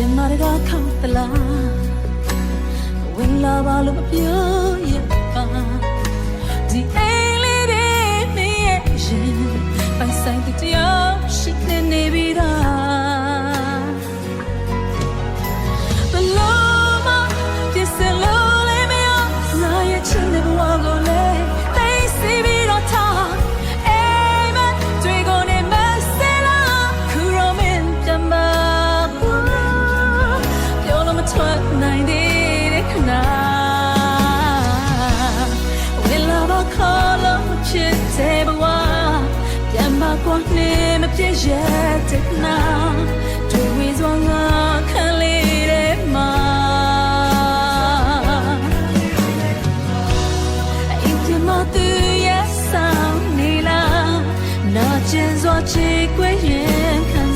ရင်မာတကားခောက်သလားဝင်လာပါလို့မပြောရင်ပါဒီအိမ်လေးတွေမင်းရဲ့ရှင်ပိုင်ဆိုင်တဲ့တရား ထွက်နိုင်သေးတဲ့ခဏဝင်လာပါခေါ်လို့ချစ်တဲ့ဘဝပြန်ပါကွာနေမပြည့်ရဲ့တခဏတွေ့ဝေးစွာငါခံလေတဲ့မှာအိမ်ပြမသူရဲ့ဆောင်နေလားနာကျင်စွာချေကွယ်ရင်ခံ